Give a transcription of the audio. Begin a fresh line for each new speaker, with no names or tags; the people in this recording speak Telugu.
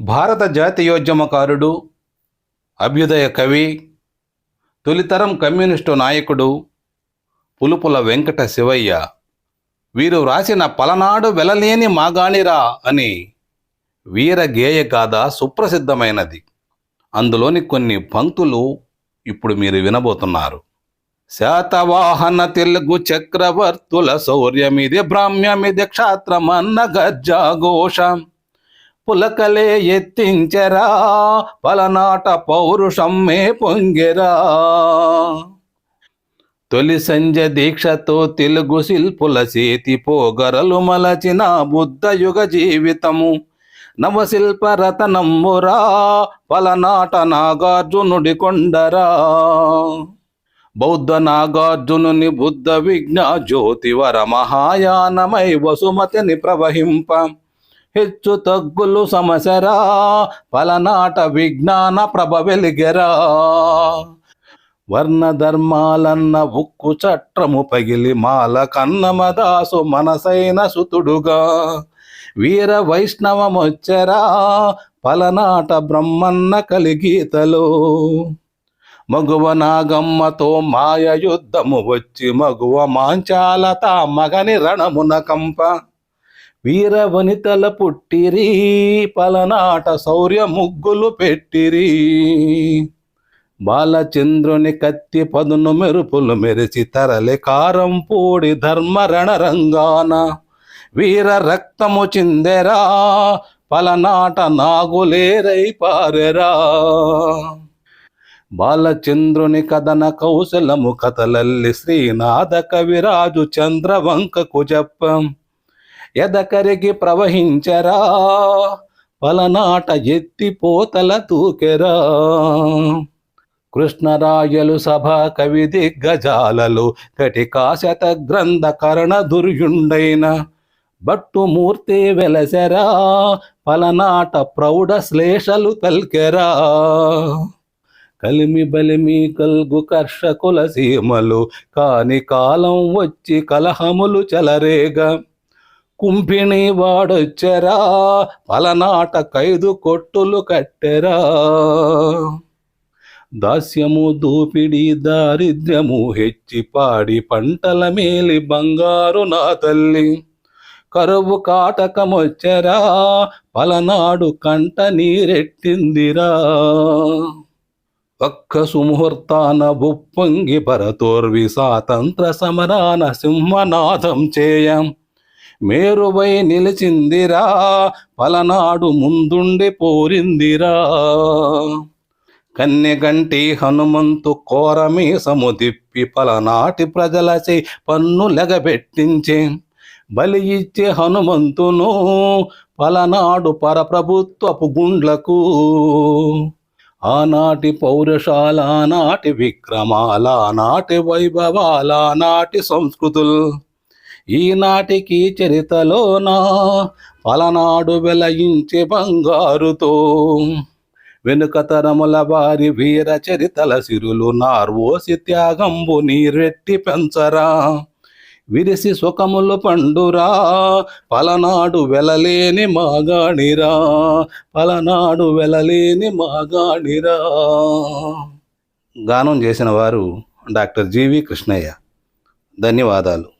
భారత జాతీయోద్యమకారుడు అభ్యుదయ కవి తొలితరం కమ్యూనిస్టు నాయకుడు పులుపుల వెంకట శివయ్య. వీరు వ్రాసిన పలనాడు వెలలేని మాగాణిరా అని వీర గేయ గాథ సుప్రసిద్ధమైనది. అందులోని కొన్ని పంక్తులు ఇప్పుడు మీరు వినబోతున్నారు. శాతవాహన తెలుగు చక్రవర్తుల శౌర్యమిది బ్రాహ్మ్యమిది క్షాత్రమన్న గజ్జాఘోషం పులకలే ఎత్తించరా పలనాట పౌరుషం మే పొంగెరా. తొలి సంజ దీక్షతో తెలుగు శిల్పుల చేతి పోగరలు మలచిన బుద్ధయుగ జీవితము. నవశిల్ప రతనమ్మురా పలనాట నాగార్జునుడి కొండరా. బౌద్ధ నాగార్జునుని బుద్ధ విజ్ఞ జ్యోతివర మహాయానమై వసుమతిని ప్రవహింప. హెచ్చు తగ్గులు సమసరా పలనాట విజ్ఞాన ప్రభ వెలిగెరా. వర్ణధర్మాలన్న ఉక్కు చట్రము పగిలి మాల కన్నమదాసు మనసైన సుతుడుగా. వీర వైష్ణవమొచ్చరా పలనాట బ్రహ్మన్న కలిగీతలో. మగువ నాగమ్మతో మాయ యుద్ధము వచ్చి మగువ మాంచాలత మగని రణమున కంప. వీర వనితల పుట్టిరి పలనాట శౌర్య ముగ్గులు పెట్టిరి. బాలచంద్రుని కత్తి పదును మెరుపులు మెరిచి తరలి కారం పూడి ధర్మరణ రంగాన వీర రక్తము చిందెరా పలనాట నాగులేరై పారెరా. బాలచంద్రుని కథన కౌశలము కథలల్లి శ్రీనాథ కవిరాజు చంద్రవంకకు చెప్పం. ఎదకరిగి ప్రవహించరా పలనాట ఎత్తిపోతల తూకెరా. కృష్ణరాయలు సభ కవి దిగ్గజాలలు కటికాశత గ్రంథ కరణ దుర్యుండైన బట్టుమూర్తి వెలసెరా పలనాట ప్రౌఢ శ్లేషలు తల్కెరా కలిమి బలిమి కల్గు కర్షకుల సీమలు కాని కాలం వచ్చి కలహములు చలరేగా. కుంభిణి వాడొచ్చరా? పలనాట ఖైదు కొట్టులు కట్టెరా? దాస్యము దోపిడి దారిద్ర్యము హెచ్చి పాడి పంటల మేలి బంగారు నా తల్లి. కరువు కాటకమొచ్చరా? పలనాడు కంట నీరెట్టిందిరా? ఒక్క సుముహూర్తాన బుప్పొంగి పరతోర్వి స్వాతంత్ర సమరాన సింహనాథం చేయం. మేరువై నిలిచిందిరా పలనాడు ముందుండి పోరిందిరా. కన్నెగంటి హనుమంతు కోరమీసము సముదిప్పి పలనాటి ప్రజలచే పన్ను లెగబెట్టించే. బలి ఇచ్చే హనుమంతును పలనాడు పరప్రభుత్వపు గుండ్లకు. ఆనాటి పౌరుషాల నాటి విక్రమాల నాటి వైభవాల నాటి సంస్కృతులు. ఈనాటికి చరితలోన పలనాడు వెలయించే బంగారుతో. వెనుక తరముల వారి వీర చరితల సిరులు నార్వోసి త్యాగంబు నీరెట్టి పెంచరా. విరిసి సుఖములు పండురా పలనాడు వెలలేని మాగాణిరా పలనాడు వెలలేని మాగాణిరా. గానం చేసిన వారు డాక్టర్ జీవి కృష్ణయ్య. ధన్యవాదాలు.